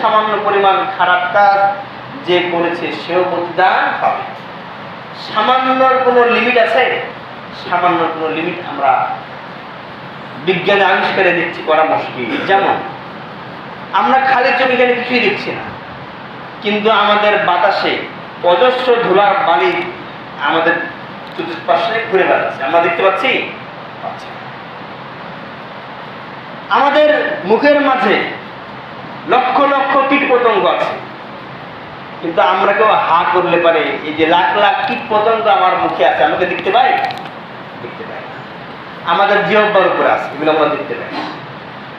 সামান্য পরিমাণ খারাপ কাজ যে করেছে, সেও প্রতিদান পাবে। সামান্যর কোনো লিমিট আছে? সামান্য কোনো লিমিট আমরা বিজ্ঞানে আবিষ্কারে দিচ্ছি করা মুশকিল যেমন, আমরা খালি চোখে এখানে কিছুই দেখছি না। কিন্তু আমাদের বাতাসে অজস্র ধুলার বালি আমাদের চতুর্পাশে ঘুরে বেড়াচ্ছে। আমরা দেখতে পাচ্ছি? আমাদের মুখের মাঝে লক্ষ লক্ষ কীট পতঙ্গ আছে। কিন্তু আমরা কেউ হা করলে পারে, এই যে লাখ লাখ কীট পতঙ্গ আমার মুখে আছে, আমাকে দেখতে পাই? দেখতে পাই। আমাদের জিহ্বার উপরে আছে, এগুলো আমরা দেখতে পাই।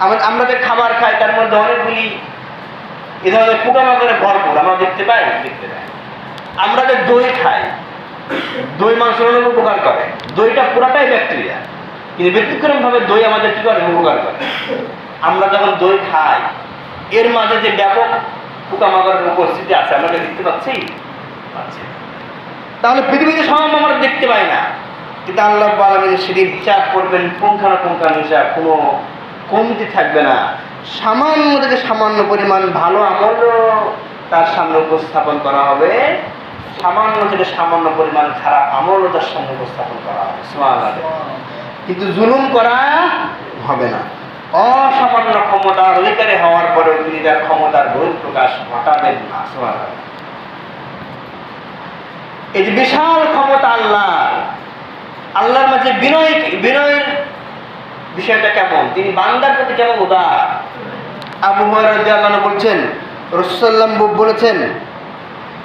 না। আমরা যে খাবার খাই, তার মধ্যে অনেকগুলি এ ধরনের পোকামাকড়ে ভরপুর, আমরা দেখতে পাই? দেখতে পাই। আমরা যে দই খাই, দই মানুষের অনেক উপকার করে। দইটা পুরাটাই ব্যাকটেরিয়া। কিন্তু ব্যতিক্রম ভাবে দই আমাদের কি করে? উপকার করে। আমরা যখন দই খাই এর মাঝে যে ব্যাপক পোকামাকড়ের উপস্থিতি আছে, আমরা দেখতে পাচ্ছি? পাচ্ছি তাহলে পৃথিবীতে সব আমরা দেখতে পাই না। কিন্তু আল্লাহ আলমিন সেদিন হিসাব করবেন পুঙ্খানুপুঙ্খানু হিসাব কোনো কমতি থাকবে না। সামান্য থেকে সামান্য পরিমাণ ভালো আমলও তার সামনে উপস্থাপন করা হবে, সামান্য থেকে সামান্য পরিমাণ খারাপ আমলও তার সামনে উপস্থাপন করা হবে। কিন্তু জুলুম করা হবে না। অসামান্য ক্ষমতার অধিকারী হওয়ার পরেও তিনি তার ক্ষমতার বহির প্রকাশ ঘটাবেন এই যে বিশাল ক্ষমতা আল্লাহ, আল্লাহর মাঝে বিনয় বিনয়ের বিষয়টা কেমন? তিনি বান্দার প্রতি কেমন উদার? আবু হরান বলছেন, রসুল্লাম বলেছেন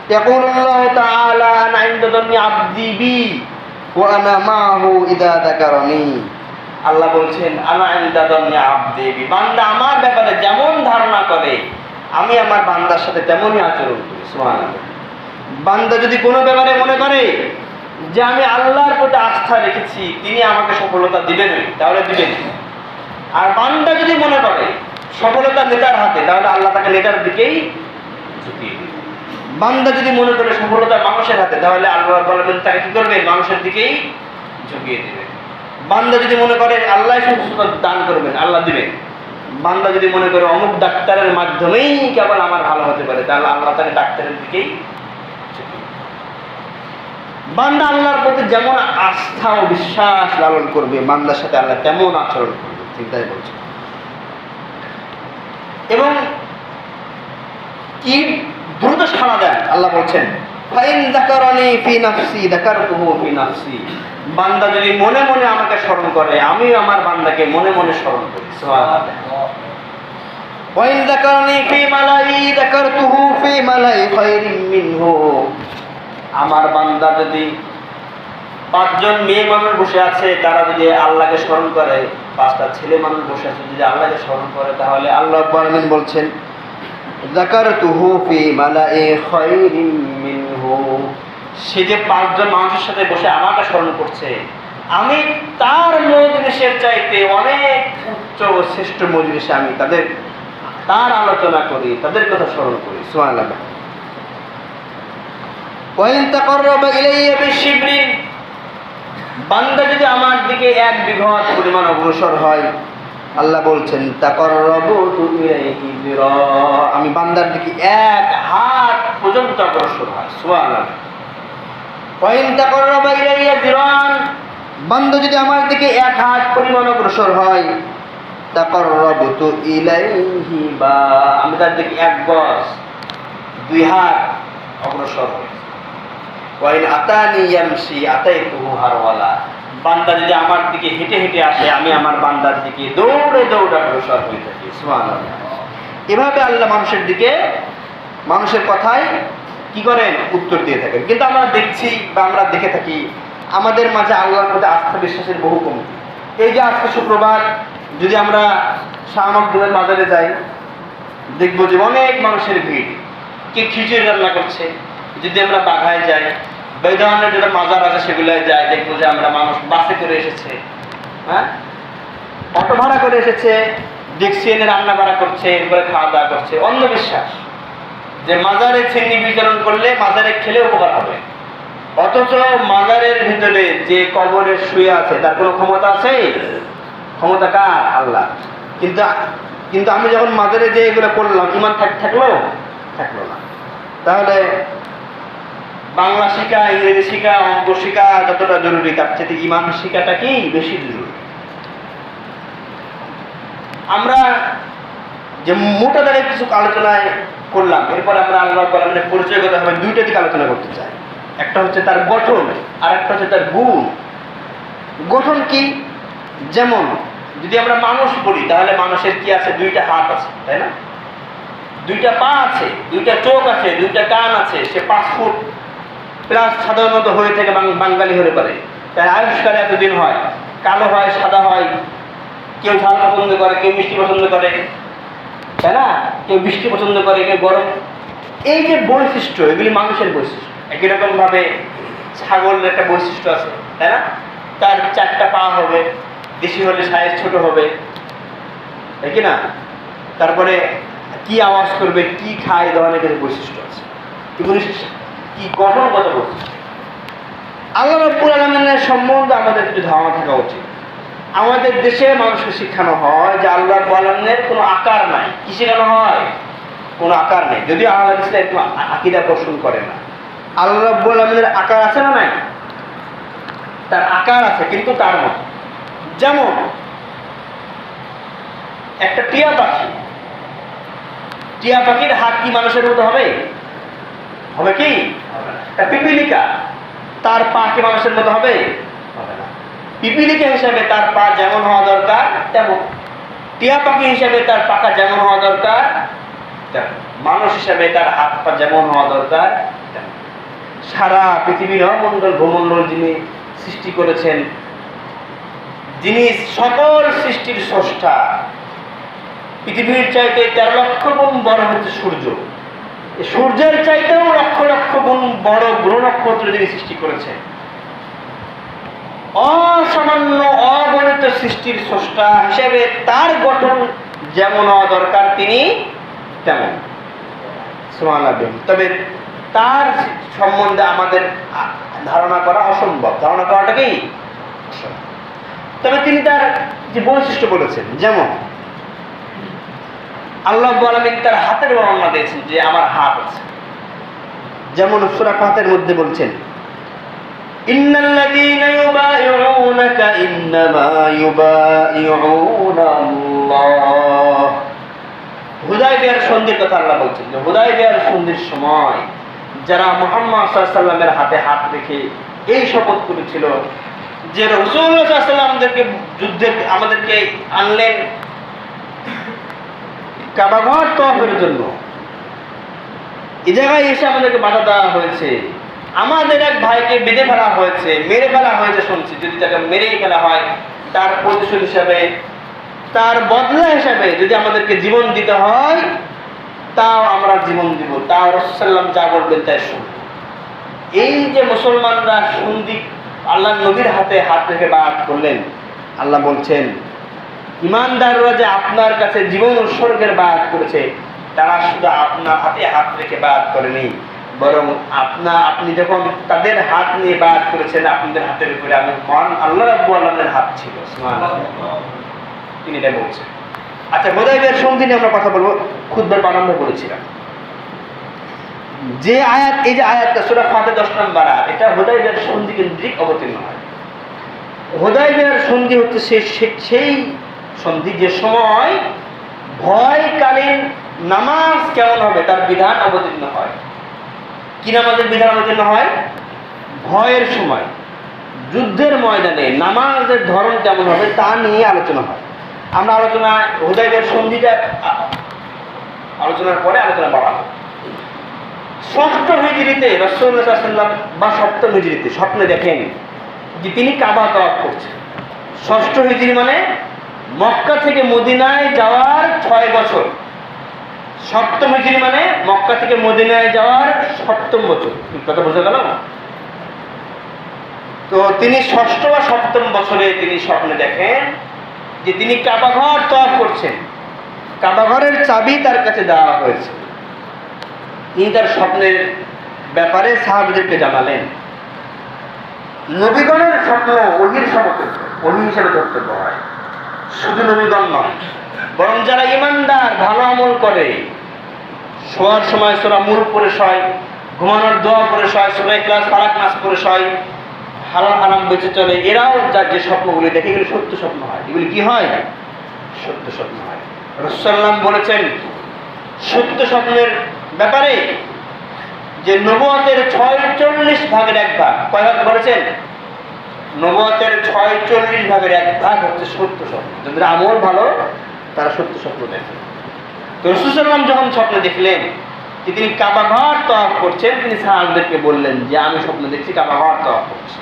ইয়াকুল্লাহ তাআলা আনা ইনদাদনি আবদি বি, ওয়া আনা মাহু ইদা যাকারনি আল্লাহ বলছেন বান্দা আমার ব্যাপারে যেমন ধারণা করে, আমি আমার বান্দার সাথে তেমনই আচরণ করি, সুবহানাল্লাহ। বান্দা যদি কোনো ব্যাপারে মনে করে যে আমি আল্লাহর প্রতি আস্থা রেখেছি, তিনি আমাকে সফলতা দিবেন তাহলে দিবেন আর বান্দা যদি মনে করে সফলতা নেতার হাতে, তাহলে আল্লাহ তাকে নেতার দিকেই ঝুঁকিয়ে বান্দা যদি মনে করে সফলতা মানুষের হাতে, তাহলে আল্লাহ তাকে কি করবে মানুষের দিকেই ঝুঁকিয়ে দেবে বান্দা যদি মনে করে আল্লাহ দান করবেন, আল্লাহ দিবেন। বান্দা যদি মনে করে অমুক ডাক্তারের মাধ্যমেই কেবল আমার ভালো হতে পারে, তাহলে আল্লাহ তাকে ডাক্তারের দিকেই বান্দা আল্লাহর প্রতি যেমন আস্থা ও বিশ্বাস লালন করবে, বান্দার সাথে আল্লাহ তেমন আচরণ করবে, চিন্তাই বলছে। এবং কি দ্রুত সাড়া দেন, আল্লাহ বলছেন, ফাইন যাকারানি ফি নাফসি, যাকারতুহু ফি নাফসি। বান্দা যদি মনে মনে আমাকে স্মরণ করে, আমিও আমার বান্দাকে মনে মনে স্মরণ করি। ওয়াইন যাকারানি ফি মালাই, যাকারতুহু ফি মালাই খায়রিন মিনহু। আমার বান্দা যদি পাঁচজন মেয়ে মানুষ বসে আছে, তারা যদি আল্লাহকে স্মরণ করে, পাঁচটা ছেলে মানুষ বসে আছে, যদি আল্লাহকে স্মরণ করে, তাহলে আল্লাহ বলছেন, যাকারতুহু ফি মালাই খায়রিন সে যে পাঁচজন মানুষের সাথে বসে আমাকে স্মরণ করছে, আমি তার মজলিসের চাইতে অনেক উচ্চ ও শ্রেষ্ঠ মজলিসে আমি তাদের, তার আলোচনা করি, তাদের কথা স্মরণ করি তাকাররাবা বান্দা যদি আমার দিকে এক বিঘত পরিমাণ অগ্রসর হয়, আল্লাহ বলছেন আমি বান্দার দিকে এক হাত পর্যন্ত অগ্রসর হয়, সুবহানাল্লাহ। ওয়াইন তাকাররাবা ইলাইয়া যিরান বান্দা যদি আমার দিকে এক হাত পরিমাণ অগ্রসর হয়, তাকাররাবতু ইলাইহি বা, আমি তার দিকে এক গজ, দুই হাত অগ্রসর হই ওয়াইন আতানি ইয়ামশি আতাইতুহু হারওয়ালা। বান্দা যদি আমার দিকে হেঁটে হেঁটে আসে, আমি আমার বান্দার দিকে দৌড়ে দৌড়ে অগ্রসর হয়ে থাকি। সুবহানাল্লাহ। এভাবে আল্লাহ মানুষের দিকে, মানুষের কথায় কি করেন? উত্তর দিয়ে থাকেন। কিন্তু আমরা দেখছি বা আমরা দেখে থাকি, আমাদের মাঝে আল্লাহর প্রতি আস্থা বিশ্বাসের বহু কমতি এই যে আজকে শুক্রবার, যদি আমরা শাহ বাজারে যাই, দেখব যে অনেক মানুষের ভিড়। কে খিচুড়ি রান্না করছে? যদি আমরা বাঘায় যাই বা যেটা মাজার আছে সেগুলোয় যাই, দেখব যে আমরা মানুষ বাসে করে এসেছে। হ্যাঁ? অটো ভাড়া করে এসেছে ডেক্সি এনে রান্না বাড়া করছে, এরপরে খাওয়া দাওয়া করছে। অন্ধবিশ্বাস। যে মাজারে চিনি বিতরণ করলে মাজারে খেলে উপকার হবে। অথচ মাজারের ভিতরে যে কবরের শুয়ে আছে, তার কোনো ক্ষমতা আছে? ক্ষমতা কার? আল্লাহ। কিন্তু কিন্তু আমি যখন মাজারে যে এগুলো করলাম, ইমান থাক থাকল? থাকল না। তাহলে বাংলা শেখা ইংরেজি শেখা অঙ্ক শেখা যতটা জরুরি, তার চেয়ে ইমান শেখাটা কি বেশি জরুরি? আমরা যে মোটা দাঁড়িয়ে কিছু আলোচনায় করলাম, এরপর আমরা আল্লাহ পরিচয়গত হবে দুইটা দিকে আলোচনা করতে চাই। একটা হচ্ছে তার গঠন আর একটা হচ্ছে তার গুণ। গঠন কি? যেমন, যদি আমরা মানুষ বলি, তাহলে মানুষের কি আছে? দুইটা হাত আছে, তাই না? দুইটা পা আছে, দুইটা চোখ আছে, দুইটা কান আছে, সে পাঁচ ফুট প্লাস সাধারণত হয়ে থাকে বাঙালি হতে পারে। তাই আয়ুষ্কাল এতদিন হয়, কালো হয়, সাদা হয়, কেউ ঝাল পছন্দ করে, কেউ মিষ্টি পছন্দ করে তাই না? কেউ বৃষ্টি পছন্দ করে, কেউ গরম। এই যে বৈশিষ্ট্য, এগুলি মানুষের বৈশিষ্ট্য। একই রকম ভাবে ছাগলের একটা বৈশিষ্ট্য আছে, তাই না? তার চারটা পা হবে দেশি হলে সাইজ ছোট হবে, তাই কি না? তারপরে কি আওয়াজ করবে, কি খায় ধরনের বৈশিষ্ট্য আছে। এগুলি কি গঠনগত বৈশিষ্ট্য? আল্লাহ রব্বুল আলমিনের সম্বন্ধে আমাদের কিছু ধারণা থাকা উচিত। আমাদের দেশে মানুষকে শেখানো হয় যে আল্লাহ আলমের কোনো আকার নাই। কি শেখানো হয়? কোনো আকার নেই। যদিও আল্লাহ ইসলাম একটু আকিদা পোষণ করে না। আল্লাহ রব্বুল আকার আছে না নাই? তার আকার আছে, কিন্তু তার মতো। যেমন, একটা টিয়া পাখি। টিয়া পাখির হাত কি মানুষের মতো হবে? হবে কি? পিপিলিকা। তার পা কি মানুষের মতো হবে? পিপিলিকা হিসাবে তার পা যেমন হওয়া দরকার, তেমন। টিয়া পাখি হিসাবে তার পাখা যেমন হওয়া দরকার, তেমন। মানুষ হিসাবে তার হাত পা যেমন হওয়া দরকার সারা পৃথিবীর মণ্ডল ভূমণ্ডল যিনি সৃষ্টি করেছেন, যিনি সকল সৃষ্টির স্রষ্টা, পৃথিবীর চাইতে তেরো লক্ষ গুণ বড় হচ্ছে সূর্য। সূর্যের চাইতেও লক্ষ লক্ষ গুণ বড় গ্রহ নক্ষত্র যিনি সৃষ্টি করেছেন। অসামান্য অগণিত সৃষ্টির স্রষ্টা হিসেবে তার গঠন যেমন দরকার, তিনি তেমন। তবে তার সম্বন্ধে আমাদের ধারণা করা অসম্ভব। ধারণা করাটা কি? তবে তিনি তার যে বৈশিষ্ট্য বলেছেন, যেমন, আল্লাহ আলমিন তার হাতের বর্ণনা দিয়েছেন যে আমার হাত আছে। যেমন সুরা ফাতের মধ্যে বলছেন ইন্নাল্লাযীনা ইউবাইউনাকা ইন্নামা ইউবাইউনা আল্লাহ। হুদায়বিয়ার সন্ধির কথা আল্লাহ বলছেন যে হুদায়বিয়ার সন্ধির সময় যারা মুহাম্মদ সাল্লামের হাতে হাত রেখে এই শপথ করেছিল যে রসুল্লাহ সাল্লামদেরকে যুদ্ধের, আমাদেরকে আনলেন কাবাঘর তফের জন্য। এই জায়গায় এসে আমাদেরকে বাধা দেওয়া হয়েছে। আমাদের এক ভাইকে বেঁধে ফেলা হয়েছে, মেরে ফেলা হয়েছে শুনছি, যদি তাকে মেরেই ফেলা হয়, তার প্রতিশোধ হিসাবে, তার বদলা হিসাবে যদি আমাদেরকে জীবন দিতে হয়, তাও আমরা জীবন দিব, তাও রসুল্লাম যা বলবেন তাই শুন এই যে মুসলমানরা সন্ধি আল্লাহ নবীর হাতে হাত রেখে বাদ করলেন, আল্লাহ বলছেন, ইমানদাররা যে আপনার কাছে জীবন উৎসর্গের বাদ করেছে, তারা শুধু আপনার হাতে হাত রেখে বাদ করেনি। বরং আপনা, আপনি যখন তাদের হাত নিয়ে বাদ করেছেন, আপনাদের হাতের উপরে আমি মান আল্লাহ রাব্বু আল্লাহের হাত ছিল। তিনি এটা বলছেন। আচ্ছা হোদাইবের সন্ধি নিয়ে আমরা কথা বলব খুদ্বার প্রারম্ভে বলেছিলাম। যে আয়াত, এই যে আয়াতটা, সুরা ফাতে দশ নম্বর আয়াত, এটা হোদাইবের সন্ধি কেন্দ্রিক অবতীর্ণ হয়। হোদাইবের সন্ধি হচ্ছে সেই সন্ধি যে সময় ভয়কালীন নামাজ কেমন হবে, তার বিধান অবতীর্ণ হয়। কি নামাজের বিধান অবতীর্ণ হয়? ভয়ের সময়। যুদ্ধের ময়দানে নামাজের ধরন কেমন হবে তা নিয়ে আলোচনা হয়। আমরা আলোচনা হুদাইবের সন্ধিটা আলোচনার পরে আলোচনা বাড়াবো। ষষ্ঠ হিজড়িতে রসুল্লাহাম বা সপ্তম হিজড়িতে, স্বপ্নে দেখেন যে তিনি কাবা তওয়াফ করছেন। ষষ্ঠ হিজড়ি মানে মক্কা থেকে মদিনায় যাওয়ার ছয় বছর। সপ্তম হিজড়ি মানে মক্কা থেকে মদিনায় যাওয়ার সপ্তম বছর। কথা বোঝা গেল তো তিনি ষষ্ঠ বা সপ্তম বছরে তিনি স্বপ্নে দেখেন যে তিনি কাবাঘর তফ করছেন। কাবাঘরের চাবি তার কাছে দেওয়া হয়েছে। তিনি তার স্বপ্নের ব্যাপারে সাহাবিদেরকে জানালেন। নবীগণের স্বপ্ন অহির সমতুল্য অহি হিসেবে ধর্তব্য হয়। শুধু নবীগণ নয়, বরং যারা ইমানদার, ভালো আমল করে শোয়ার সময় সোরা মূল পরে শয়, ঘুমানোর দোয়া করে শয়, সোরা ক্লাস পারাক নাচ করে শয় হারাম হারাম বেঁচে চলে। এরাও যার যে স্বপ্নগুলি দেখে, এগুলি সত্য স্বপ্ন হয়। এগুলি কি হয়? সত্য স্বপ্ন হয়। রসাল্লাম বলেছেন, সত্য স্বপ্নের ব্যাপারে যে নবতের ছয় চল্লিশ ভাগের এক ভাগ, কয় ভাগ বলেছেন? ছয় চল্লিশ ভাগের এক ভাগ হচ্ছে সত্য স্বপ্ন। যাদের আমল ভালো, তারা সত্য স্বপ্ন দেখে। তো রসুসাল্লাম যখন স্বপ্ন দেখলেন যে তিনি কাবা ঘর তফ করছেন, তিনি সাহাবদেরকে বললেন যে, আমি স্বপ্ন দেখছি কাবা ঘর তফ করছি।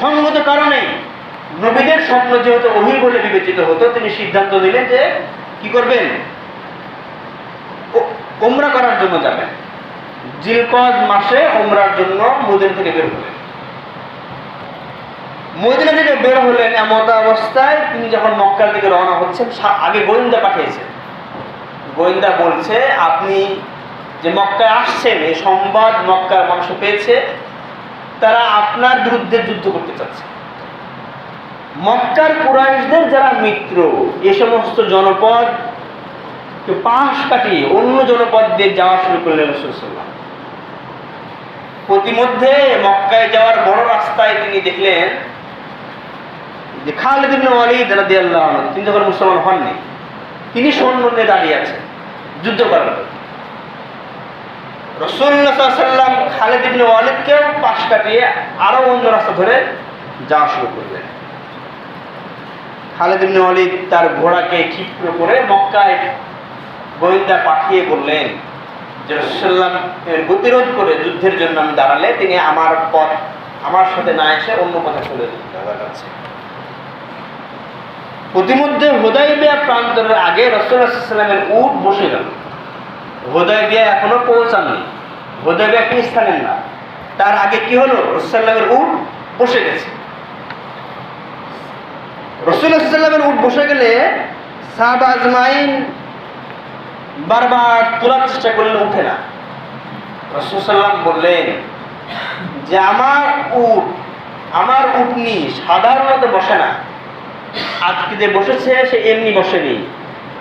সঙ্গত কারণে নবীদের স্বপ্ন যেহেতু অহি বলে বিবেচিত হতো, তিনি সিদ্ধান্ত নিলেন যে, কি করবেন? ওমরা করার জন্য যাবেন। জিলকদ মাসে ওমরার জন্য মদিনা থেকে বের হলেন। মদিনা থেকে বের হলেন এমত অবস্থায় তিনি যখন মক্কার দিকে রওনা হচ্ছেন আগে গোয়েন্দা পাঠিয়েছেন। গোয়েন্দা বলছে, আপনি যে মক্কায় আসছেন, এই সংবাদ মক্কার মানুষ পেয়েছে, তারা আপনার বিরুদ্ধে যুদ্ধ করতে চাচ্ছে। মক্কার কুরাইশদের যারা মিত্র, এ সমস্ত জনপদ পাশ কাটিয়ে অন্য জনপদ দিয়ে যাওয়া শুরু করলেন রসুল্লাহ প্রতিমধ্যে মক্কায় যাওয়ার বড় রাস্তায় তিনি দেখলেন যে খালিদ ওয়ালিদ রাদিয়াল্লাহু আনহু, তিনি যখন মুসলমান হননি, তিনি সৈন্য নিয়ে দাঁড়িয়ে আছেন। যুদ্ধ করার সাল্লাল্লাহু আলাইহি ইবনে ওয়ালিদকেও পাশ কাটিয়ে আরও অন্য রাস্তা ধরে যাওয়া শুরু করলেন। খালিদ ইবনে ওয়ালিদ তার ঘোড়াকে ক্ষিপ্র করে মক্কায় গোয়েন্দা পাঠিয়ে বললেন যে রসুল্লাম এর গতিরোধ করে যুদ্ধের জন্য আমি দাঁড়ালে তিনি আমার পথ, আমার সাথে না এসে অন্য পথে চলে যাচ্ছে প্রতিমধ্যে হোদাইবিয়া প্রান্তরের আগে রসুল্লাহামের উট বসে গেল। হোদাইবিয়া এখনও পৌঁছাননি। হোদাইবিয়া একটি স্থানের না। তার আগে কি হলো? রসুল্লামের উট বসে গেছে। রসুল্লাহামের উট বসে গেলে সাহাব আজমাইন বারবার তোলার চেষ্টা করলে উঠে না। রসুসাল্লাম বললেন, যে আমার উট, আমার উটনি সাধারণত বসে না। আজকে যে বসেছে, সে এমনি বসেনি।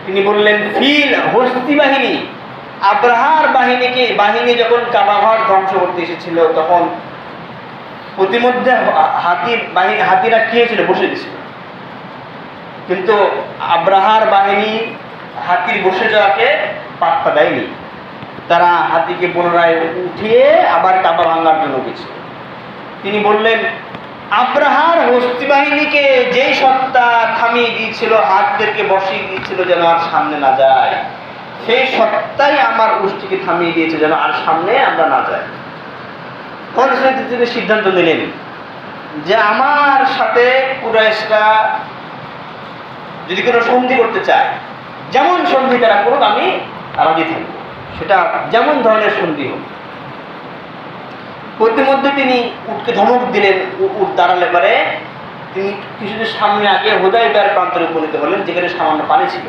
তিনি বললেন, ফিল হস্তি বাহিনী। আব্রাহার বাহিনীকে, বাহিনী যখন কাবাঘর ধ্বংস করতে এসেছিল, তখন প্রতিমধ্যে হাতি, বাহিনী, হাতিরা কি হয়েছিল? বসে দিয়েছিল কিন্তু আব্রাহার বাহিনী হাতির বসে যাওয়াকে পাত্তা দেয়নি। তারা হাতিকে পুনরায় উঠিয়ে আবার কাবা ভাঙার জন্য গেছিল তিনি বললেন আব্রাহার হস্তি বাহিনীকে যেই সত্তা থামিয়ে দিয়েছিল, হাতদেরকে বসিয়ে দিয়েছিল যেন আর সামনে না যায়, সেই সত্তাই আমার গোষ্ঠীকে থামিয়ে দিয়েছে যেন আর সামনে আমরা না যাই। তখন তিনি সিদ্ধান্ত নিলেন যে আমার সাথে কুরাইশরা যদি কোনো সন্ধি করতে চায়, যেমন সন্ধি তারা করুক, আমি রাজি থাকব। সেটা যেমন ধরনের সন্ধি হোক। প্রতিমধ্যে তিনি উটকে ধমক দিলেন উট দাঁড়ালে পরে তিনি কিছুদিন সামনে আগে হোদাই বেয়ার প্রান্তরে উপনীত হলেন, যেখানে সামান্য পানি ছিল।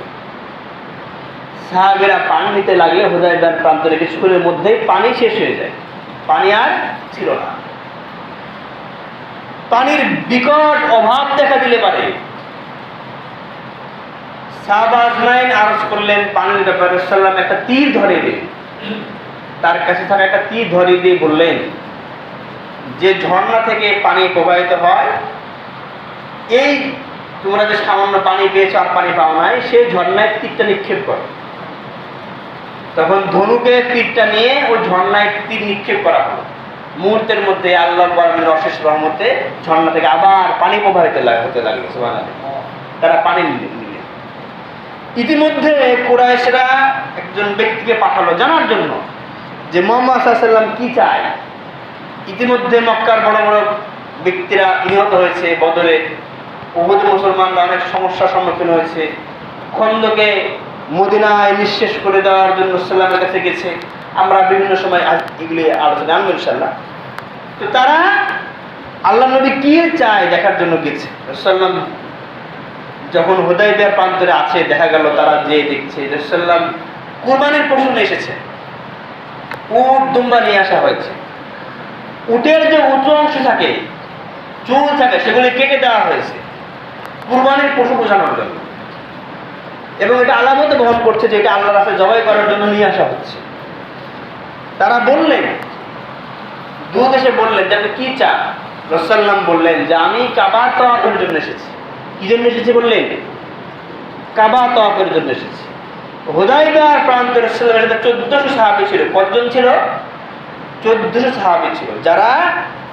সাহাবেরা পানি নিতে লাগলে হোদাই বেয়ার প্রান্তরে কিছুক্ষণের মধ্যেই পানি শেষ হয়ে যায়। পানি আর ছিল না। পানির বিকট অভাব দেখা দিলে পারে সাহাবাজমাইন আরজ করলেন, পানির ব্যাপারে সাল্লাম একটা তীর ধরে দিন তার কাছে থাকা একটা তীর ধরে দিয়ে বললেন যে ঝর্ণা থেকে পানি প্রবাহিত হয়, এই তোমরা যে সামান্য পানি পেয়েছ আর পানি পাও নাই, সেই ঝর্ণায় তীরটা নিক্ষেপ করো। তখন ধনুকে তীরটা নিয়ে ওই ঝর্ণায় তীর নিক্ষেপ করা হলো। মুহূর্তের মধ্যে আল্লাহ বরমের অশেষ রহমতে ঝর্ণা থেকে আবার পানি প্রবাহিত হতে লাগল। তারা পানি নিলেন ইতিমধ্যে কুরাইশরা একজন ব্যক্তিকে পাঠালো জানার জন্য যে মোহাম্মদ সাল্লাম কি চায়? ইতিমধ্যে মক্কার বড় বড় ব্যক্তিরা নিহত হয়েছে বদরে। উহুদ মুসলমানরা অনেক সমস্যার সম্মুখীন হয়েছে। খন্দকে মদিনায় নিঃশেষ করে দেওয়ার জন্য সাল্লামের কাছে গেছে। আমরা বিভিন্ন সময় এগুলি আলোচনা আনব ইনশাল্লাহ তো তারা আল্লাহ নবী কি চায় দেখার জন্য গেছে? সাল্লাম যখন হুদাইবিয়ার প্রান্তরে আছে, দেখা গেল তারা যে দেখছে। রসাল্লাম কুরবানির পশু নিয়ে এসেছে। উট দুম্বা নিয়ে আসা হয়েছে। উটের যে উঁচু অংশ থাকে, চুল থাকে, সেগুলি কেটে দেওয়া হয়েছে। কুরবানির পশু বোঝানোর জন্য। এবং এটা আলামত বহন করছে যে এটা আল্লাহ রাস্তায় জবাই করার জন্য নিয়ে আসা হচ্ছে। তারা বললেন দুধ এসে বললেন, যে কি চান? রসাল্লাম বললেন যে, আমি কাবা তওয়াফের জন্য এসেছি। কি জন্য এসেছি বললেন? কাবা তওয়াফের জন্য এসেছি। হুদাইবার সাথে চোদ্দশো সাহাবি ছিল। কতজন ছিল? চোদ্দশো সাহাবি ছিল, যারা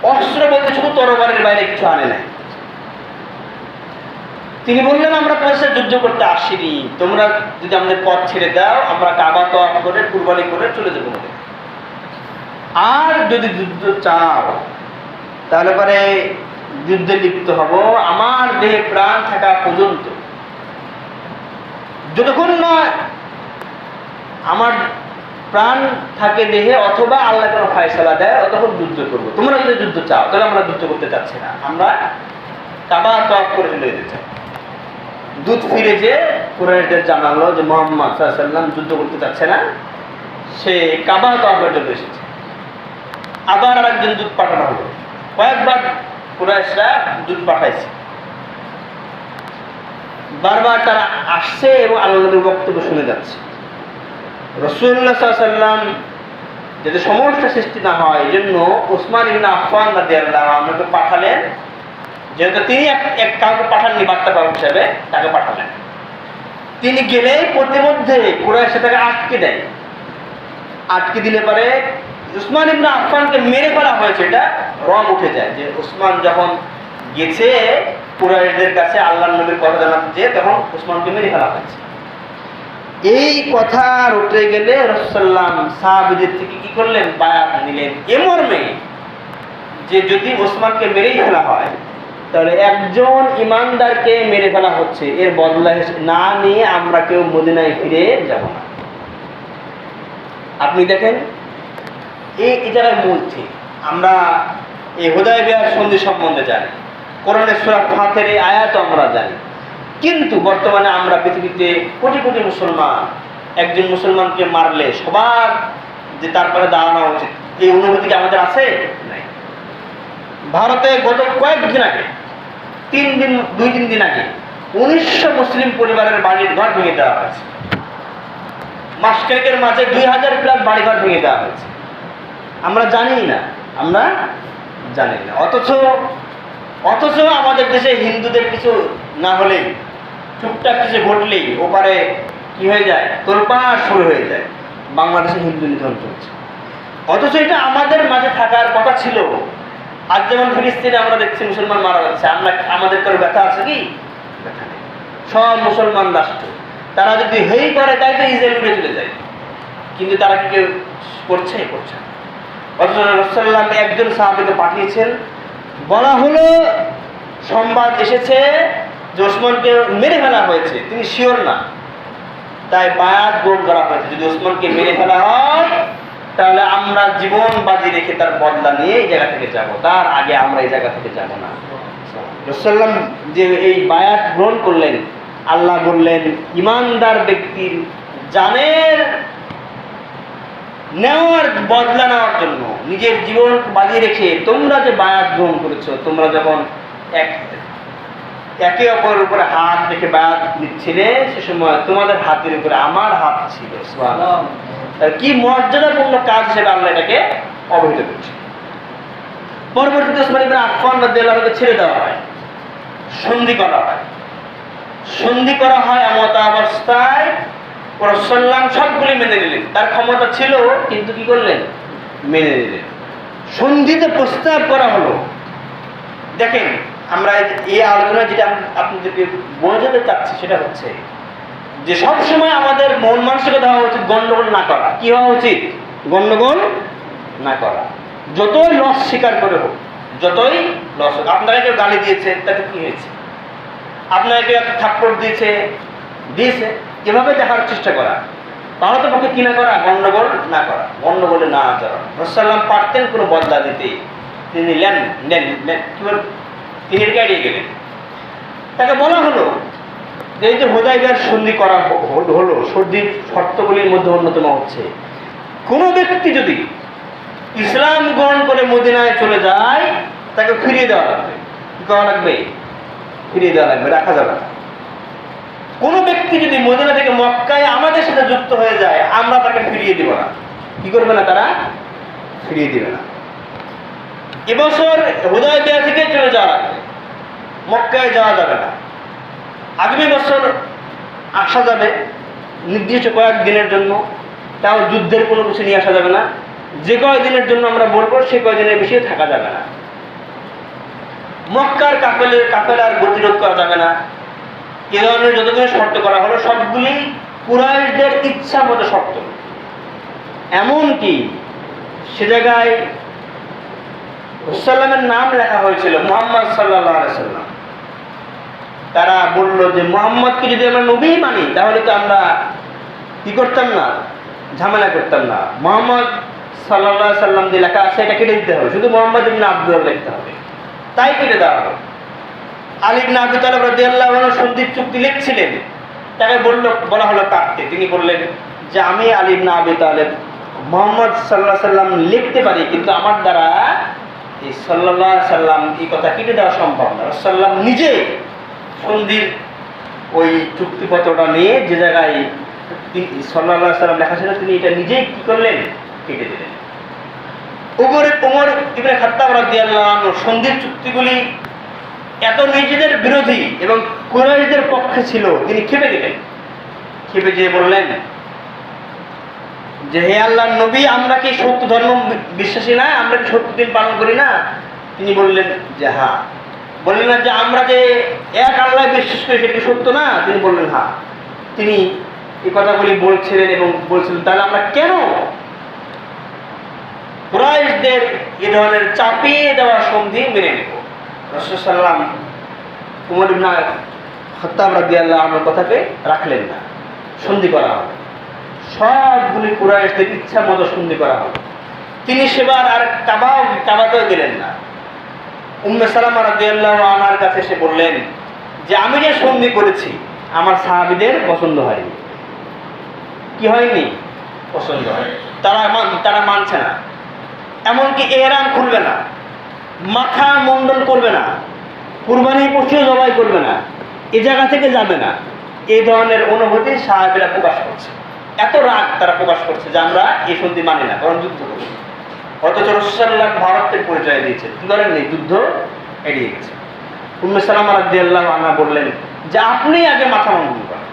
অস্ত্র বলতে শুধু তরবারের বাইরে কিছু আনে নাই। তিনি বললেন, আমরা সাথে যুদ্ধ করতে আসিনি। তোমরা যদি আমাদের পথ ছেড়ে দাও, আমরা কাবা তওয়াফ করে কুরবানি করে চলে যাব আর যদি যুদ্ধ চাও, তাহলে পরে যুদ্ধে লিপ্ত হব। আমার দেহে প্রাণ থাকা পর্যন্ত। যতক্ষণ না আমার প্রাণ থাকে দেহে অথবা আল্লাহ কোনো ফায়সালা দেয় ততক্ষণ যুদ্ধ করব। তোমরা যদি যুদ্ধ চাও, তাহলে আমরা যুদ্ধ করতে চাচ্ছি না। আমরা কাবা তফ করে চলে যেতে চাই। দুধ ফিরে যে কুরাইশদের জানালো যে মোহাম্মদ সাল্লাম যুদ্ধ করতে চাচ্ছে না, সে কাবা তফের জন্য এসেছে। আবার আর একজন দুধ পাঠানো হলো। কয়েকবার কুরাইশরা দুধ পাঠাইছে। বারবার তারা আসছে এবং আল্লাহ বক্তব্য শুনে যাচ্ছে। রসুল্লাহ সাল্লাম যাতে সমস্যা সৃষ্টি না হয় এই জন্য ওসমান ইবিন আফান আনহুকে পাঠালেন। যেহেতু তিনি এক কাউকে পাঠাননি, বার্তা পালক হিসাবে তাকে পাঠালেন। তিনি গেলে প্রতিমধ্যে কুরাইশে তাকে আটকে দেয়। আটকে দিলে পরে উসমান ইবনা আফফানকে মেরে ফেলা হয়েছে, এটা রং উঠে যায়। যে উসমান যখন গেছে কুরাইশদের কাছে আল্লাহ নবীর কথা জানাতে যে তখন উসমানকে মেরে ফেলা হয়েছে। এই কথা উঠে গেলে রসাল্লাম সাহাবিদের থেকে কি করলেন? বায়াত নিলেন। এ মর্মে যে যদি ওসমানকে মেরেই ফেলা হয়, তাহলে একজন ইমানদারকে মেরে ফেলা হচ্ছে। এর বদলা না নিয়ে আমরা কেউ মদিনায় ফিরে যাব না। আপনি দেখেন এই জায়গায় মূল ঠিক আমরা এই হুদায় বিহার সন্ধি সম্বন্ধে জানি। কোরআনের সুরা ফাতের এই আয়াতও আমরা জানি। কিন্তু বর্তমানে আমরা পৃথিবীতে কোটি কোটি মুসলমান, একজন মুসলমানকে মারলে সবার যে তারপরে দাঁড়ানো উচিত। এই অনুভূতি কি আমাদের আছে? ভারতে গত কয়েকদিন আগে, তিন দিন, দুই তিন দিন আগে উনিশশো মুসলিম পরিবারের বাড়ির ঘর ভেঙে দেওয়া হয়েছে। মাসকের মাঝে দুই হাজার প্লাস বাড়িঘর ভেঙে দেওয়া হয়েছে। আমরা জানি না, আমরা জানি না। অথচ অথচ আমাদের দেশে হিন্দুদের কিছু না হলেই টুকটাক কিছু ঘটলেই ওপারে কি হয়ে যায়? তোলপাড় শুরু হয়ে যায়। বাংলাদেশে হিন্দু নিধন চলছে। অথচ এটা আমাদের মাঝে থাকার কথা ছিল। আজ যেমন ফিলিস্তিনে আমরা দেখছি মুসলমান মারা যাচ্ছে, আমরা আমাদের করে ব্যথা আছে কি? সব মুসলমান রাষ্ট্র তারা যদি হেই করে, তাই তো ইসরায়েল উড়ে চলে যায়। কিন্তু তারা কি কেউ করছে? করছে। অথচ রসাল্লাম একজন সাহাবিকে পাঠিয়েছেন। বলা হলো, সংবাদ এসেছে যে ওসমানকে মেরে ফেলা হয়েছে, তিনি শিওর না। তাই বায়াত গ্রহণ করা হয়েছে। যদি ওসমানকে মেরে ফেলা হয়, তাহলে আমরা জীবন বাজি রেখে তার বদলা নিয়ে এই জায়গা থেকে যাব। তার আগে আমরা এই জায়গা থেকে যাব না। রসাল্লাম যে এই বায়াত গ্রহণ করলেন, আল্লাহ বললেন, ইমানদার ব্যক্তির জানের নেওয়ার, বদলা নেওয়ার জন্য নিজের জীবন বাজি রেখে তোমরা যে বায়াত গ্রহণ করেছ, তোমরা যখন এক একে অপরের উপরে হাত রেখে বায়াত নিচ্ছিলে সে সময় তোমাদের হাতের উপরে আমার হাত ছিল। কি মর্যাদাপূর্ণ কাজ হিসেবে আল্লাহ এটাকে অবহিত করছে? পরবর্তীতে ওসমান ইবনে আফফান রাদিয়াল্লাহু ছেড়ে দেওয়া হয়। সন্ধি করা হয়। সন্ধি করা হয় এমত অবস্থায় রসল্লাম সবগুলি মেনে নিলেন। তার ক্ষমতা ছিল কিন্তু কি করলেন? মেনে নিলেন। সন্ধিতে প্রস্তাব করা হলো। দেখেন আমরা এই যে- এই আলোচনা যেটা আপ- আপনাদেরকে বোঝাতে চাচ্ছি সেটা হচ্ছে যে সব সময় আমাদের মন মানসিকতা হওয়া উচিত গন্ডগোল না করা। কি হওয়া উচিত? গন্ডগোল না করা। যতই লস স্বীকার করে হোক, যতই লস হোক আপনারা কেউ গালি দিয়েছে, তাতে কি হয়েছে? আপনাকে একটা থাপ্পড় দিয়েছে দিয়েছে, এভাবে দেখার চেষ্টা করা। তাহলে তো পক্ষে কি না করা? গন্ডগোল না করা। গন্ডগোলে না আচরণ। রসাল্লাম পারতেন কোনো বদলা দিতে। তিনি নেন নেন। কি বল তিনি এড়িয়ে গেলেন তাকে বলা হলো যে এই যে হোদাইবার সন্ধি করা হলো, সর্দির শর্তগুলির মধ্যে অন্যতম হচ্ছে, কোনো ব্যক্তি যদি ইসলাম গ্রহণ করে মদিনায় চলে যায়, তাকে ফিরিয়ে দেওয়া লাগবে। কি করা লাগবে? ফিরিয়ে দেওয়া লাগবে, রাখা যাবে না। কোনো ব্যক্তি যদি মদিনা থেকে মক্কায় আমাদের সাথে যুক্ত হয়ে যায়, আমরা তাকে ফিরিয়ে দিব না। কি করবে না তারা? ফিরিয়ে দিবে না। এবছর হুদয় দেয়া থেকে চলে যাওয়া লাগবে মক্কায় যাওয়া যাবে না। আগামী বছর আসা যাবে নির্দিষ্ট কয়েক দিনের জন্য। তাও যুদ্ধের কোনো কিছু নিয়ে আসা যাবে না। যে কয়েকদিনের জন্য আমরা বলব সে কয়েকদিনের বেশি থাকা যাবে না। মক্কার কাপেলের কাপেলার গতিরোধ করা যাবে না। এ ধরনের যতগুলো শর্ত করা হলো, সবগুলি কুরাইশদের ইচ্ছা মতো শর্ত। এমনকি সে জায়গায় সাল্লামের নাম লেখা হয়েছিল মোহাম্মদ সাল্লাহ তারা বলল যে, মোহাম্মদকে যদি আমরা নবী মানি, তাহলে তো আমরা কি করতাম না? ঝামেলা করতাম না। মোহাম্মদ সাল্লাম যে লেখা আছে, এটা কেটে দিতে হবে। শুধু মোহাম্মদ আব্দুল্লাহ লিখতে হবে। তাই কেটে দেওয়া হবে। আলিব না আবু তালেব রাদিয়াল্লাহু সন্দীপ চুক্তি লিখছিলেন। তাকে বলল, বলা হলো কাটতে তিনি বললেন যে, আমি আলিব না আবু তালেব মোহাম্মদ সাল্লাহ সাল্লাম লিখতে পারি, কিন্তু আমার দ্বারা এই সাল্লাহ সাল্লাম এই কথা কেটে দেওয়া সম্ভব না। সাল্লাম নিজে সন্ধির ওই চুক্তিপত্রটা নিয়ে যে জায়গায় সাল্লাহ সাল্লাম লেখা ছিল, তিনি এটা নিজেই কি করলেন? কেটে দিলেন। উমর উমর ইবনে খাত্তাব রাদিয়াল্লাহু সন্ধির চুক্তিগুলি এত নিজেদের বিরোধী এবং কুরাইশদের পক্ষে ছিল, তিনি খেপে গেলেন। খেপে যেয়ে বললেন যে হে আল্লাহ নবী, আমরা কি সত্য ধর্ম বিশ্বাসী না? আমরা কি সত্য দিন পালন করি না? তিনি বললেন, যে হা। বললেন না যে আমরা যে এক আল্লাহ বিশ্বাস করি, সেটা সত্য না? তিনি বললেন, হা। তিনি এই কথাগুলি বলছিলেন এবং বলছিলেন, তাহলে আমরা কেন কুরাইশদের এ ধরনের চাপিয়ে দেওয়া সন্ধি মেনে নেব? রসুলাম উমর ইবনা হত্যাব রাদিয়াল্লাহ আমার কথাকে রাখলেন না। সন্ধি করা হবে। সবগুলি কুরাইশদের ইচ্ছা মতো সন্ধি করা হবে তিনি সেবার আর কাবাও কাবাতেও গেলেন না। উম্মে সালামা রাদিয়াল্লাহু আনহার কাছে এসে বললেন যে আমি যে সন্ধি করেছি আমার সাহাবীদের পছন্দ হয়নি। কি হয়নি? পছন্দ হয়। তারা মান- তারা মানছে না। এমনকি এরাম খুলবে না মাথা মণ্ডল করবে না কুরবানি পশু জবাই করবে না এ জায়গা থেকে যাবে না। এই ধরনের অনুভূতি সাহাবেরা প্রকাশ করছে। এত রাগ তারা প্রকাশ করছে যে আমরা এই সন্ধি মানি না, বরং যুদ্ধ করব অথচ রসুল্লাহ ভারতের পরিচয় দিয়েছে। কি করেননি যুদ্ধ এড়িয়ে গেছে। উম্মে সালাম রাদিয়াল্লাহু আনহা বললেন যে আপনি আগে মাথা মণ্ডল করেন।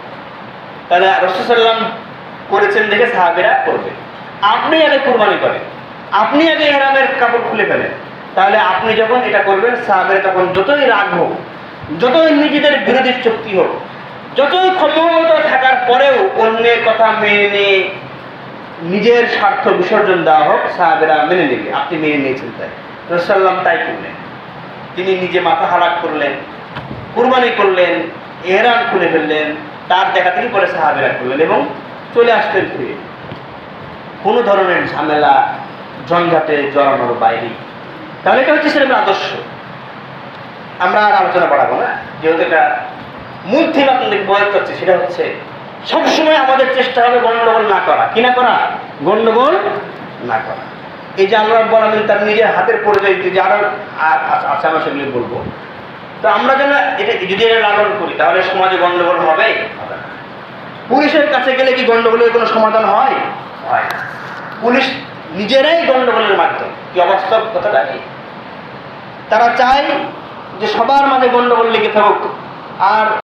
তাহলে রসুসাল্লাম করেছেন দেখে সাহাবেরা করবে। আপনি আগে কুরবানি করেন। আপনি আগে এরামের কাপড় খুলে ফেলেন। তাহলে আপনি যখন এটা করবেন, সাহাবেরা তখন যতই রাগ হোক, যতই নিজেদের বিরোধী শক্তি হোক যতই ক্ষমতা থাকার পরেও অন্যের কথা মেনে নিজের স্বার্থ বিসর্জন দেওয়া হোক, সাহাবেরা মেনে নেবে। আপনি মেনে নিয়েছেন তাই। রসাল্লাম তাই করলেন। তিনি নিজে মাথা হারাক করলেন, কুরবানি করলেন, এহরান খুলে ফেললেন, তার দেখা থেকে পরে সাহাবেরা করলেন এবং চলে আসতেন ফিরে। কোনো ধরনের ঝামেলা, ঝঞ্ঝাটে জড়ানোর বাইরে। তাহলে এটা হচ্ছে সেরকম আদর্শ। আমরা আর আলোচনা বাড়াবো না। যেহেতু এটা মূল থিম আপনাদের বয়ান করছে সেটা হচ্ছে, সবসময় আমাদের চেষ্টা হবে গন্ডগোল না করা। কি না করা? গন্ডগোল না করা। এই যে আল্লাহ বলাবেন তার নিজের হাতের পরিচয় যে আরও আ- আ- আছে আমরা সেগুলি বলব। তো আমরা যেন এটা যদি এটা লালন করি, তাহলে সমাজে গন্ডগোল হবে? পুলিশের কাছে গেলে কি গন্ডগোলের কোনো সমাধান হয়? হয় পুলিশ নিজেরাই গন্ডগোলের মাধ্যম। কি অবাস্তব কথাটা কি? তারা চায় যে সবার মাঝে গন্ডগোল লেগে থাকুক। আর